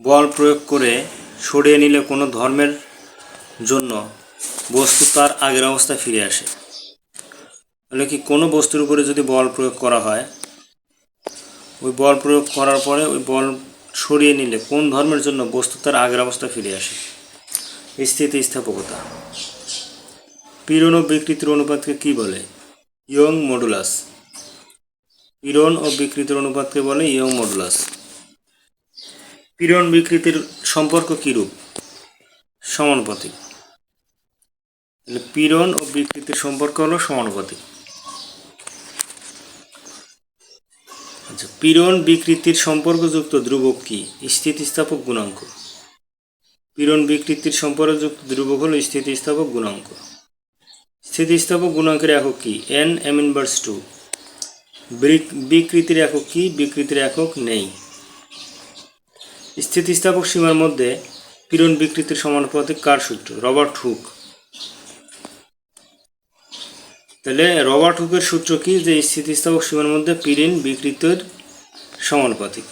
বল প্রয়োগ করে সরিয়ে নিলে কোনো ধর্মের জন্য বস্তু তার আগের অবস্থায় ফিরে আসে। তাহলে কি কোনো বস্তুর উপরে যদি বল প্রয়োগ করা হয়, ওই বল প্রয়োগ করার পরে ওই বল সরিয়ে নিলে কোন ধর্মের জন্য বস্তু তার আগের অবস্থায় ফিরে আসে? স্থিতিস্থাপকতা পীড়ন ও বিকৃতির অনুপাতকে কি বলে? Young modulus. পীড়ন ও বিকৃতির অনুপাতকে বলে ইয়ং মডুলাস। পীড়ন বিকৃতির সম্পর্ক কিরূপ? সমানুপাতিক। পীড়ন ও বিকৃতির সম্পর্ক হলো সমানুপাতিক। আচ্ছা পীড়ন বিকৃতির সম্পর্কযুক্ত ধ্রুবক কি? স্থিতিস্থাপক গুণাঙ্ক। পীড়ন বিকৃতির সম্পর্কযুক্ত ধ্রুবক হলো স্থিতিস্থাপক গুণাঙ্ক। স্থিতিস্থাপক গুণাঙ্কের একক কি? এন এম ইনভার্স টু বিকৃতির একক কি? বিকৃতির একক নেই। স্থিতিস্থাপক সীমার মধ্যে পীড়ন বিকৃতির সমানুপাতিক কার সূত্র? Robert Hooke. তাহলে রবার্ট হুকের সূত্র কি? যে স্থিতিস্থাপক সীমার মধ্যে পীড়ন বিকৃতির সমানুপাতিক।